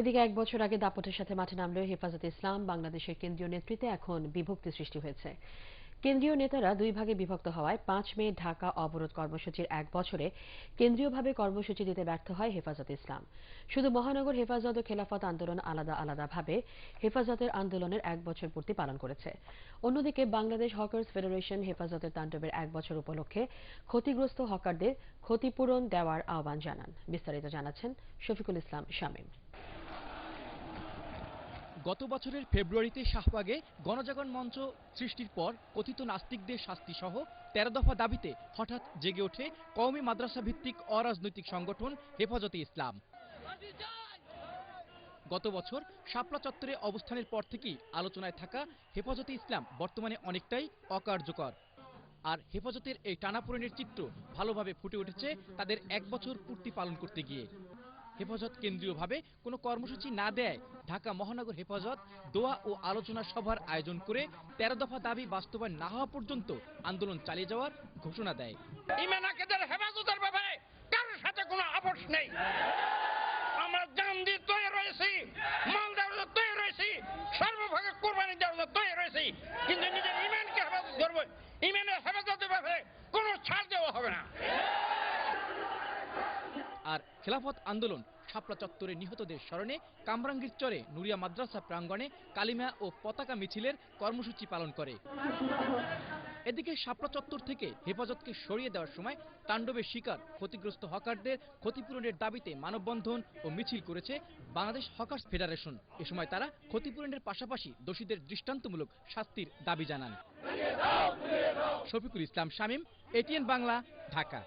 এদিকে এক বছর আগে দাপটের সাথে মাঠে নামলেও হেফাজতে ইসলাম বাংলাদেশের কেন্দ্রীয় নেতৃত্বে এখন বিভক্তি সৃষ্টি হয়েছে। কেন্দ্রীয় নেতারা দুই ভাগে বিভক্ত হওয়ায় পাঁচ মে ঢাকা অবরোধ কর্মসূচির এক বছরে কেন্দ্রীয়ভাবে কর্মসূচি দিতে ব্যর্থ হয় হেফাজতে ইসলাম। শুধু মহানগর হেফাজত ও খেলাফত আন্দোলন আলাদা আলাদাভাবে হেফাজতের আন্দোলনের এক বছর পূর্তি পালন করেছে। অন্যদিকে বাংলাদেশ হকার্স ফেডারেশন হেফাজতের তাণ্ডবের এক বছর উপলক্ষে ক্ষতিগ্রস্ত হকারদের ক্ষতিপূরণ দেওয়ার আহ্বান জানান। বিস্তারিত জানাচ্ছেন শফিকুল ইসলাম শামীম। গত বছরের ফেব্রুয়ারিতে শাহবাগে গণজাগরণ মঞ্চ সৃষ্টির পর কথিত নাস্তিকদের শাস্তি সহ তেরো দফা দাবিতে হঠাৎ জেগে ওঠে কওমি মাদ্রাসা ভিত্তিক অরাজনৈতিক সংগঠন হেফাজতে ইসলাম। গত বছর শাপলা চত্বরে অবস্থানের পর থেকেই আলোচনায় থাকা হেফাজতে ইসলাম বর্তমানে অনেকটাই অকার্যকর। আর হেফাজতের এই টানাপোড়েনের চিত্র ভালোভাবে ফুটে উঠেছে তাদের এক বছর পূর্তি পালন করতে গিয়ে। হেফাজত কেন্দ্রীয়ভাবে কোনো কর্মসূচি না দেয়। ঢাকা মহানগর হেফাজত, দোয়া ও আলোচনা সভার আয়োজন করে তেরো দফা দাবি বাস্তবায়ন না হওয়া পর্যন্ত আন্দোলন চালিয়ে যাওয়ার ঘোষণা দেয়। হেফাজতের ব্যাপারে কারোর সাথে কোনো আপোষ নেই। আমরা জান তৈরি রয়েছি মাল দেওয়ার তৈরি রয়েছি সর্বভাগে কোরবানি দেওয়ার তৈরি রয়েছি কিন্তু নিজের ইমানকে হেফাজত করব। ইমানের হেফাজতের ব্যাপারে কোনো ছাড় দেওয়া হবে না। আর খেলাফত আন্দোলন শাপলা চত্বরে নিহতদের স্মরণে কামরাঙ্গীর চরে নুরিয়া মাদ্রাসা প্রাঙ্গণে কালিমা ও পতাকা মিছিলের কর্মসূচি পালন করে। এদিকে শাপলা চত্বর থেকে হেফাজতকে সরিয়ে দেওয়ার সময় তাণ্ডবের শিকার ক্ষতিগ্রস্ত হকারদের ক্ষতিপূরণের দাবিতে মানববন্ধন ও মিছিল করেছে বাংলাদেশ হকার্স ফেডারেশন। এ সময় তারা ক্ষতিপূরণের পাশাপাশি দোষীদের দৃষ্টান্তমূলক শাস্তির দাবি জানান। শফিকুল ইসলাম শামীম, এটিএন বাংলা, ঢাকা।